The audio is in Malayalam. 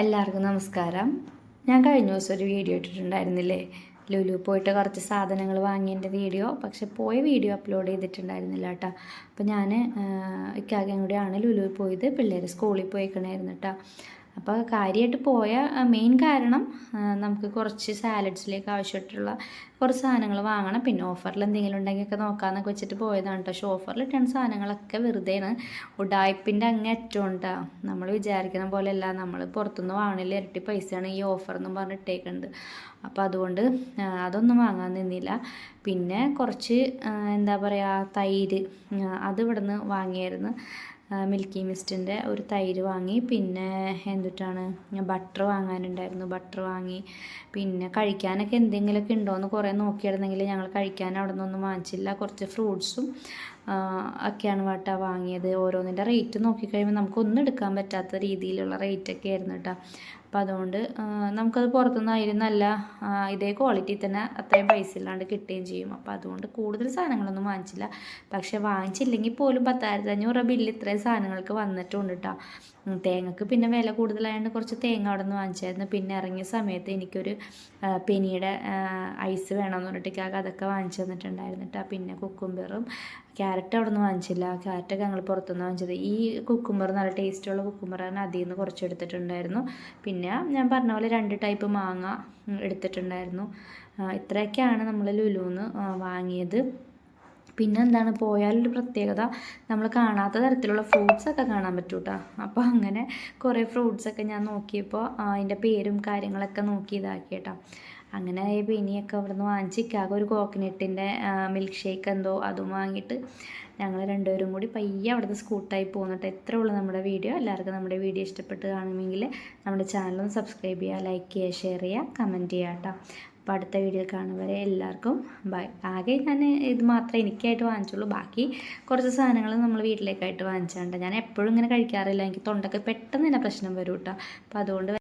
എല്ലാവർക്കും നമസ്കാരം. ഞാൻ കഴിഞ്ഞ ദിവസം ഒരു വീഡിയോ ഇട്ടിട്ടുണ്ടായിരുന്നില്ലേ? ലുലു പോയിട്ട് കുറച്ച് സാധനങ്ങൾ വാങ്ങിയതിന്റെ വീഡിയോ. പക്ഷെ പോയ വീഡിയോ അപ്ലോഡ് ചെയ്തിട്ടുണ്ടായിരുന്നില്ല കേട്ടോ. അപ്പോൾ ഞാൻ ഇക്കാകെ കൂടെയാണ് ലുലുവിൽ പോയത്. പിള്ളേർ സ്കൂളിൽ പോയിക്കണായിരുന്നു കേട്ടോ. അപ്പോൾ കാര്യമായിട്ട് പോയ മെയിൻ കാരണം നമുക്ക് കുറച്ച് സാലഡ്സിലേക്ക് ആവശ്യമായിട്ടുള്ള കുറച്ച് സാധനങ്ങൾ വാങ്ങണം. പിന്നെ ഓഫറിൽ എന്തെങ്കിലും ഉണ്ടെങ്കിൽ ഒക്കെ നോക്കാമെന്നൊക്കെ വെച്ചിട്ട് പോയതാണ് കേട്ടോ പക്ഷേ ഓഫറിൽ ഇട്ടുന്ന സാധനങ്ങളൊക്കെ വെറുതെയാണ്. ഉഡായ്പിന്റെ അങ്ങ് ഏറ്റവും ഉണ്ടാകും നമ്മൾ വിചാരിക്കുന്ന പോലെയല്ല. നമ്മൾ പുറത്തുനിന്ന് വാങ്ങണില്ല. ഇരട്ടി പൈസയാണ് ഈ ഓഫർ എന്നും പറഞ്ഞ് ഇട്ടേക്കുന്നത് അപ്പോൾ അതുകൊണ്ട് അതൊന്നും വാങ്ങാൻ നിന്നില്ല. പിന്നെ കുറച്ച് എന്താ പറയുക തൈര് അത് ഇവിടുന്ന് വാങ്ങിയായിരുന്നു. മിൽക്കി മിസ്റ്റിന്റെ ഒരു തൈര് വാങ്ങി. പിന്നെ എന്തുട്ടാണ് ബട്ടർ വാങ്ങാനുണ്ടായിരുന്നു. ബട്ടർ വാങ്ങി. പിന്നെ കഴിക്കാനൊക്കെ എന്തെങ്കിലുമൊക്കെ ഉണ്ടോയെന്ന് കുറേ നോക്കിയിരുന്നെങ്കിൽ ഞങ്ങൾ കഴിക്കാൻ അവിടെ നിന്നൊന്നും വാങ്ങിച്ചില്ല. കുറച്ച് ഫ്രൂട്ട്സും ഒക്കെയാണ് വേട്ടാ വാങ്ങിയത്. ഓരോന്നിന്റെ റേറ്റ് നോക്കിക്കഴിയുമ്പോൾ നമുക്കൊന്നും എടുക്കാൻ പറ്റാത്ത രീതിയിലുള്ള റേറ്റൊക്കെ ആയിരുന്നു കേട്ടോ അപ്പോൾ അതുകൊണ്ട് നമുക്കത് പുറത്തുനിന്നായിരുന്നല്ല ഇതേ ക്വാളിറ്റി തന്നെ അത്രയും പൈസ ഇല്ലാണ്ട് കിട്ടുകയും ചെയ്യും. അപ്പോൾ അതുകൊണ്ട് കൂടുതൽ സാധനങ്ങളൊന്നും വാങ്ങിച്ചില്ല. പക്ഷേ വാങ്ങിച്ചില്ലെങ്കിൽ പോലും പത്തായിരത്തി അഞ്ഞൂറ് ബില്ല് ഇത്രയും സാധനങ്ങൾക്ക് വന്നിട്ടുണ്ട് കേട്ടോ തേങ്ങക്ക് പിന്നെ വില കൂടുതലായതുകൊണ്ട് കുറച്ച് തേങ്ങ അവിടെ നിന്ന് വാങ്ങിച്ചായിരുന്നു. പിന്നെ ഇറങ്ങിയ സമയത്ത് എനിക്കൊരു പെനിയുടെ ഐസ് വേണമെന്ന് പറഞ്ഞിട്ട് അതൊക്കെ വാങ്ങിച്ചു തന്നിട്ടുണ്ടായിരുന്നു കേട്ടോ പിന്നെ കുക്കുംബറും ക്യാരറ്റ് അവിടെ നിന്ന് വാങ്ങിച്ചില്ല ക്യാരറ്റൊക്കെ ഞങ്ങൾ പുറത്തുനിന്ന് വാങ്ങിച്ചത്. ഈ കുക്കുമ്പർ നല്ല ടേസ്റ്റുള്ള കുക്കുംബറാണ് അതിൽ നിന്ന് കുറച്ച് എടുത്തിട്ടുണ്ടായിരുന്നു. പിന്നെ ഞാൻ പറഞ്ഞ പോലെ രണ്ട് ടൈപ്പ് മാങ്ങ എടുത്തിട്ടുണ്ടായിരുന്നു. ഇത്രയൊക്കെയാണ് നമ്മൾ ലുലുന്ന് വാങ്ങിയത്. പിന്നെ എന്താണ്? പോയാലൊരു പ്രത്യേകത നമ്മൾ കാണാത്ത തരത്തിലുള്ള ഫ്രൂട്ട്സ് ഒക്കെ കാണാൻ പറ്റും കേട്ടോ അപ്പോൾ അങ്ങനെ കുറേ ഫ്രൂട്ട്സൊക്കെ ഞാൻ നോക്കിയപ്പോൾ അതിന്റെ പേരും കാര്യങ്ങളൊക്കെ നോക്കി ഇതാക്കി കേട്ടോ അങ്ങനെ ആയപ്പോൾ അവിടെ നിന്ന് വാങ്ങിച്ച് ഒരു കോക്കനട്ടിന്റെ മിൽക്ക് ഷേക്ക് എന്തോ അതും വാങ്ങിയിട്ട് ഞങ്ങൾ രണ്ടുപേരും കൂടി പയ്യെ അവിടുന്ന് സ്കൂട്ടായി പോകുന്നിട്ട് എത്ര ഉള്ളൂ നമ്മുടെ വീഡിയോ എല്ലാവർക്കും നമ്മുടെ വീഡിയോ ഇഷ്ടപ്പെട്ട് കാണുമെങ്കിൽ നമ്മുടെ ചാനലൊന്ന് സബ്സ്ക്രൈബ് ചെയ്യുക ലൈക്ക് ചെയ്യുക ഷെയർ ചെയ്യുക കമന്റ് ചെയ്യുക കേട്ടോ. അപ്പോൾ അടുത്ത വീഡിയോ കാണുന്നവരെ എല്ലാവർക്കും ബൈ ആകെ ഞാൻ ഇത് മാത്രമേ എനിക്കായിട്ട് വാങ്ങിച്ചുള്ളൂ. ബാക്കി കുറച്ച് സാധനങ്ങൾ നമ്മൾ വീട്ടിലേക്കായിട്ട് വാങ്ങിച്ചാണ്ട് ഞാൻ എപ്പോഴും ഇങ്ങനെ കഴിക്കാറില്ല. എനിക്ക് തൊണ്ടൊക്കെ പെട്ടെന്ന് തന്നെ പ്രശ്നം വരും കേട്ടോ. അപ്പോൾ അതുകൊണ്ട്